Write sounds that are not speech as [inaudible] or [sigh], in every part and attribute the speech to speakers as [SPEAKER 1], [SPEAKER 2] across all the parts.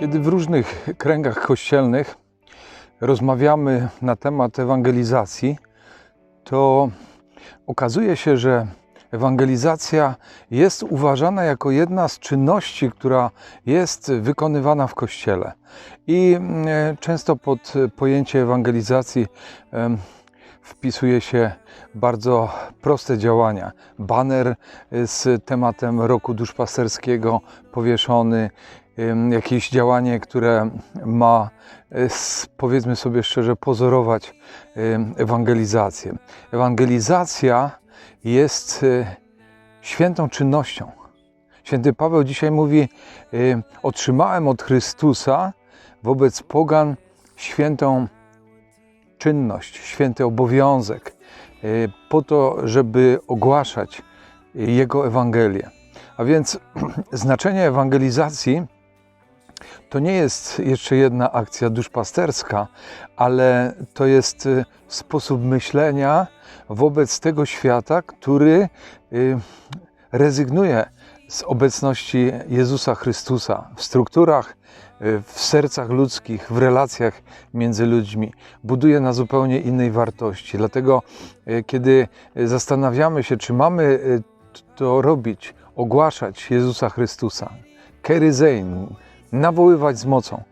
[SPEAKER 1] Kiedy w różnych kręgach kościelnych rozmawiamy na temat ewangelizacji, to okazuje się, że ewangelizacja jest uważana jako jedna z czynności, która jest wykonywana w kościele. I mm, często pod pojęcie ewangelizacji wpisuje się bardzo proste działania. Baner z tematem roku duszpasterskiego powieszony, jakieś działanie, które ma, y, powiedzmy sobie szczerze, pozorować ewangelizację. Ewangelizacja jest y, świętą czynnością. Święty Paweł dzisiaj mówi: y, Otrzymałem od Chrystusa wobec Pogan świętą czynność, święty obowiązek, po to, żeby ogłaszać Jego Ewangelię. A więc [clears throat] znaczenie ewangelizacji to nie jest jeszcze jedna akcja duszpasterska, ale to jest y, sposób myślenia wobec tego świata, który y, rezygnuje z obecności Jezusa Chrystusa w strukturach, y, w sercach ludzkich, w relacjach między ludźmi. Buduje na zupełnie innej wartości. Dlatego, kiedy zastanawiamy się, czy mamy to robić, ogłaszać Jezusa Chrystusa, keryzein, nawoływać z mocą,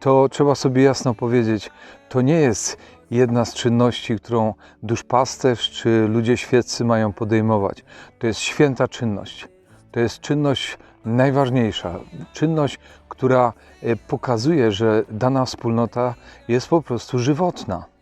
[SPEAKER 1] to trzeba sobie jasno powiedzieć, to nie jest jedna z czynności, którą duszpasterz czy ludzie świeccy mają podejmować. To jest święta czynność. To jest czynność najważniejsza, czynność, która e, pokazuje, że dana wspólnota jest po prostu żywotna.